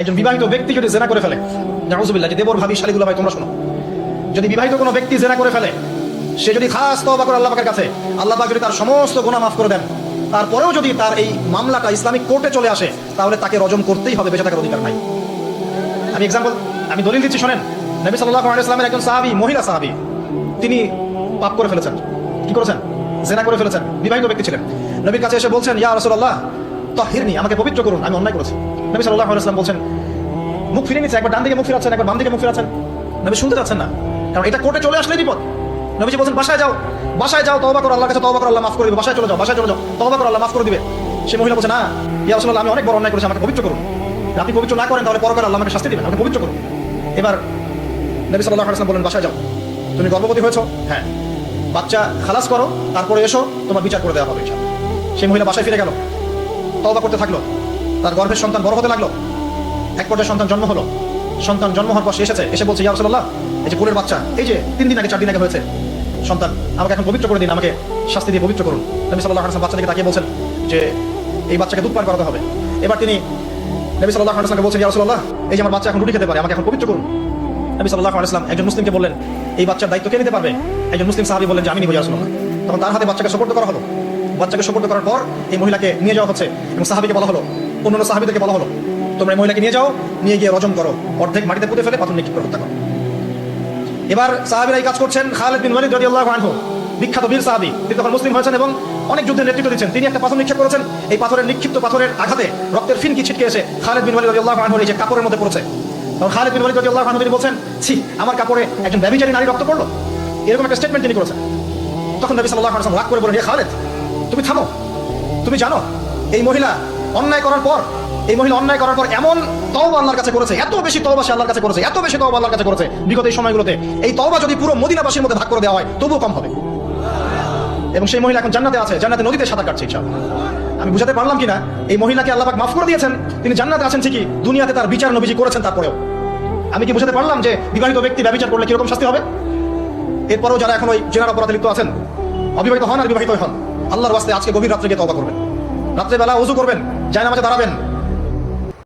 একজন বিবাহিত ব্যক্তি যদি জেনা করে ফেলে, নাউজুবিল্লাহ, যে দেবর ভাবি শালিগুলো ভাই তোমরা শোনো। যদি বিবাহিত কোনো ব্যক্তি জেনা করে ফেলে, সে যদি খাস তওবা করে আল্লাহ পাকের কাছে, আল্লাহ পাক যদি তার সমস্ত গুনাহ মাফ করে দেন, তারপরেও যদি তার এই মামলাটা ইসলামিক কোর্টে চলে আসে, তাহলে তাকে রজম করতেই হবে, বেঁচে থাকার অধিকার নাই। আমি এক্সাম্পল আমি দলিল দিচ্ছি, শোনেন। নবী সাল্লাল্লাহু আলাইহি সাল্লামের একজন সাহাবী, মহিলা সাহাবী, তিনি পাপ করে ফেলেছেন। কি করেছেন? জেনা করে ফেলেছেন। বিবাহিত ব্যক্তি ছিলেন। নবীর কাছে এসে বলছেন, ইয়া রাসূলুল্লাহ তাহিরনি আমাকে পবিত্র করুন, আমি অন্যায় করেছি। নবী সাল্লাল্লাহু আলাইহি সাল্লাম বলছেন, মুখ ফিরে নিচ্ছে, একবার ডান দিকে মুখ ফিরাচ্ছেন, একবার বাম দিকে মুখ ফিরাচ্ছেন। নবী শুনতে যাচ্ছেন না। কারণ এটা কোর্টে চলে আসলে বিপদ। নবীজি বলছেন, বাসায় যাও বাসায় যাও, তওবা করো, আল্লাহর কাছে তওবা করো, আল্লাহ মাফ করে দিবে, বাসায় চলে যাও, বাসায় চলে যাও, তওবা করো, আল্লাহ মাফ করে দিবে। সে মহিলা বলছে, না, ইয়া রাসূলুল্লাহ, আমি অনেক বড় অন্যায় করেছি, আমাকে পবিত্র করুন। আপনি পবিত্র না করেন, তাহলে পরকালে আল্লাহ আমাকে শাস্তি দিবেন, আমাকে পবিত্র করুন। এবার নবী সাল্লাল্লাহু আলাইহি ওয়াসাল্লাম বললেন, বাসায় যাও। তুমি গর্ভবতী হয়েছো? হ্যাঁ। বাচ্চা, খালাস করো, তারপরে এসো, তোমার বিচার করে দেওয়া হবে সে মহিলা বাসায় ফিরে গেল। তওবা করতে থাকল। তার গর্ভের সন্তান বড় হতে লাগল। এক পর্যায়ে সন্তান জন্ম হলো। সন্তান জন্ম হওয়ার পর সে এসেছে, এসে বলছে, ইয়া রাসূলুল্লাহ, এই যে কোলের বাচ্চা, এই যে তিন দিন আগে, চার দিন আগে হয়েছে। সন্তান, আমাকে এখন পবিত্র করে দিন, আমাকে শাস্তি দিয়ে পবিত্র করুন। নবী আলাইহি ওয়াসাল্লাম বাচ্চাটাকে তাকিয়ে বলছেন যে, এই বাচ্চাকে দুধ পান করাতে হবে। এবার তিনি নবী আলাইহি ওয়াসাল্লামকে বলছেন, ইয়া রাসূলুল্লাহ, এই যে আমার বাচ্চা এখন রুটি খেতে পারে, আমাকে এখন পবিত্র করুন। নবী সাল্লাল্লাহু আলাইহি ওয়াসাল্লাম একজন মুসলিমকে বললেন, এই বাচ্চার দায়িত্ব কে নিতে পারবে? একজন মুসলিম সাহাবী বললেন যে, আমি নিব, ইয়া রাসূলুল্লাহ। তখন তার হাতে বাচ্চাকে সুপর্দ করা হলো। বাচ্চাকে সুপর্দ করার পর এই মহিলাকে নিয়ে যাওয়া হচ্ছে এবং সাহাবীকে বলা হলো, অন্যান্য সাহাবীদেরকে বলা হলো, তোমরা এই মহিলাকে নিয়ে যাও, নিয়ে গিয়ে রজম করো, অর্ধেক মাটিতে পুঁতে ফেলে পাথর নিক্ষেপ করে, হত্যা করো। এবার সাহাবীরা এই কাজ করছেন। খালেদ বিন ওয়ালিদ রাদিয়াল্লাহু আনহু, বিখ্যাত বীর সাহাবী, তিনি তখন মুসলিম হয়েছেন এবং অনেক যুদ্ধের নেতৃত্ব দিচ্ছেন। তিনি একটা পাথর নিক্ষেপ করেছেন। এই পাথরের নিক্ষিপ্ত পাথরের আঘাতে রক্তের ফিনকি ছিটকে এসে খালেদ বিন ওয়ালিদ রাদিয়াল্লাহু আনহুর এই যে কাপড়ের মধ্যে পড়েছে। তখন খালেদ বিন ওয়ালিদ রাদিয়াল্লাহু আনহু তিনি বলছেন, ছি, আমার কাপড়ে একজন ব্যভিচারী নারী রক্ত পড়ল? এরকম একটা স্টেটমেন্ট তিনি করেছেন। তখন নবী সাল্লাল্লাহু আলাইহি ওয়াসাল্লাম রাগ করে বলেন হে খালেদ তুমি থামো। তুমি জানো, এই মহিলা অন্যায় করার পর, এই মহিলা অন্যায় করার পর এমন তওবা আল্লাহর কাছে করেছে, এত বেশি তওবা সে আল্লাহর কাছে করেছে, এত বেশি তওবা আল্লাহর কাছে করেছে, বিগত এই সময়গুলোতে। এই তওবা যদি পুরো মদিনাবাসীর মধ্যে ভাগ করে দেওয়া হয়, তবুও কম হবে। এবং সেই মহিলা এখন জান্নাতে আছে, জান্নাতে নদীতে সাঁতার কাটছে ইনশাআল্লাহ। আমি বুঝাতে পারলাম কিনা? এই মহিলাকে আল্লাহ মাফ করে দিয়েছেন, তিনি জান্নাতে আছেন ঠিকই, দুনিয়াতে তার বিচার নবীজি করেছেন তারপরেও। আমি কি বুঝাতে পারলাম যে বিবাহিত ব্যক্তি ব্যবচার করলে কীরকম শাস্তি হবে? এরপরেও যারা এখন ওই জেনার অপরাধে লিপ্ত আছেন, অবিবাহিত হন আর বিবাহিত হন। আল্লাহর বাস্তে আজকে গভীর রাত্রে গিয়ে তবা করবেন। রাত্রেবেলা উজু করবেন জায়নামাজে দাঁড়াবেন।